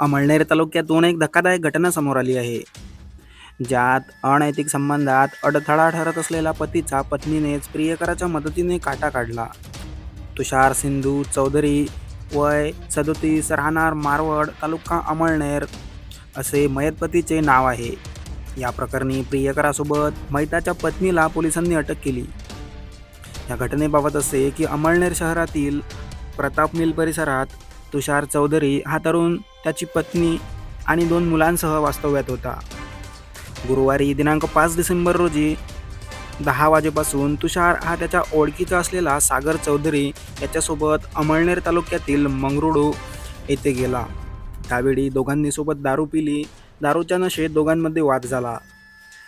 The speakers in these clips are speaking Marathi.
अमळनेर तालुक्यातून एक धक्कादायक घटना समोर आली आहे. ज्यात अनैतिक संबंधात अडथळा ठरत असलेला पतीचा पत्नीनेच प्रियकराच्या मदतीने काटा काढला. तुषार सिंधू चौधरी वय सदोतीस राहणार मारवड तालुका अमळनेर असे मयतपतीचे नाव आहे. या प्रकरणी प्रियकरासोबत मैताच्या पत्नीला पोलिसांनी अटक केली. या घटनेबाबत असे की अमळनेर शहरातील प्रताप मिल परिसरात तुषार चौधरी हा तरुण त्याची पत्नी आणि दोन मुलांसह वास्तव्यात होता. गुरुवारी दिनांक पाच डिसेंबर रोजी दहा वाजेपासून तुषार हा त्याच्या ओळखीचा असलेला सागर चौधरी याच्यासोबत अमळनेर तालुक्यातील मंगरुळू येथे गेला. त्यावेळी दोघांनी सोबत दारू पिली. दारूच्या नशेत दोघांमध्ये वाद झाला.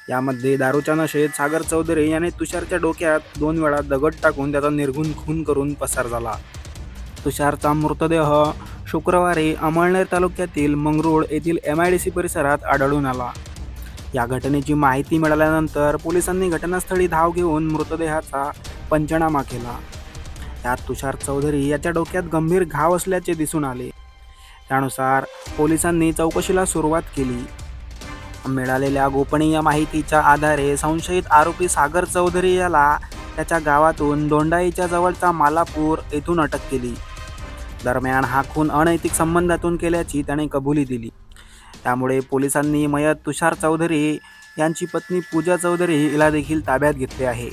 यामध्ये दारूच्या नशेत सागर चौधरी याने तुषारच्या डोक्यात दोन वेळा दगड टाकून त्याचा निर्घुण खून करून पसार झाला. तुषारचा मृतदेह शुक्रवारी अमळनेर तालुक्यातील मंगरूळ येथील एम आय डी सी परिसरात आढळून आला. या घटनेची माहिती मिळाल्यानंतर पोलिसांनी घटनास्थळी धाव घेऊन मृतदेहाचा पंचनामा केला. त्यात तुषार चौधरी याच्या डोक्यात गंभीर घाव असल्याचे दिसून आले. त्यानुसार पोलिसांनी चौकशीला सुरुवात केली. मिळालेल्या गोपनीय माहितीच्या आधारे संशयित आरोपी सागर चौधरी याला त्याच्या गावातून दोंडाईच्या जवळचा मालापूर येथून अटक केली. दरम्यान हा खून अनैतिक संबंधातून केल्याची त्याने कबुली दिली. त्यामुळे पोलिसांनी मयत तुषार चौधरी यांची पत्नी पूजा चौधरी हिला देखील ताब्यात घेतले आहे.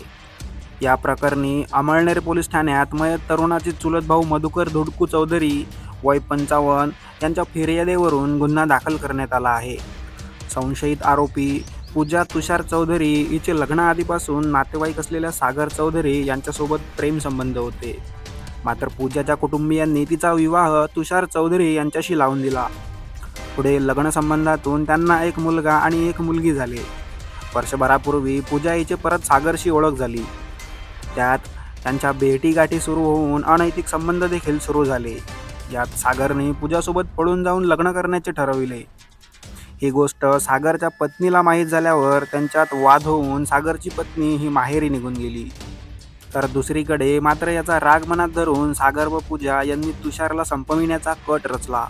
या प्रकरणी अमळनेर पोलीस ठाण्यात मयत तरुणाचे चुलत भाऊ मधुकर धुडकू चौधरी वय पंचावन्न यांच्या फिर्यादेवरून गुन्हा दाखल करण्यात आला आहे. संशयित आरोपी पूजा तुषार चौधरी हिचे लग्नाआधीपासून नातेवाईक असलेल्या सागर चौधरी यांच्यासोबत प्रेमसंबंध होते. मात्र पूजाच्या कुटुंबियांनी तिचा विवाह तुषार चौधरी यांच्याशी लावून दिला. पुढे लग्नसंबंधातून त्यांना एक मुलगा आणि एक मुलगी झाले. वर्षभरापूर्वी पूजा हिचे परत सागरशी ओळख झाली. त्यात त्यांच्या भेटीगाठी सुरू होऊन अनैतिक संबंध देखील सुरू झाले. यात सागरने पूजासोबत पळून जाऊन लग्न करण्याचे ठरविले. ही गोष्ट सागरच्या पत्नीला माहीत झाल्यावर त्यांच्यात वाद होऊन सागरची पत्नी ही माहेरी निघून गेली. तर दुसरीकडे मात्र याचा राग मनात धरून सागर व पूजा यांनी तुषारला संपविण्याचा कट रचला.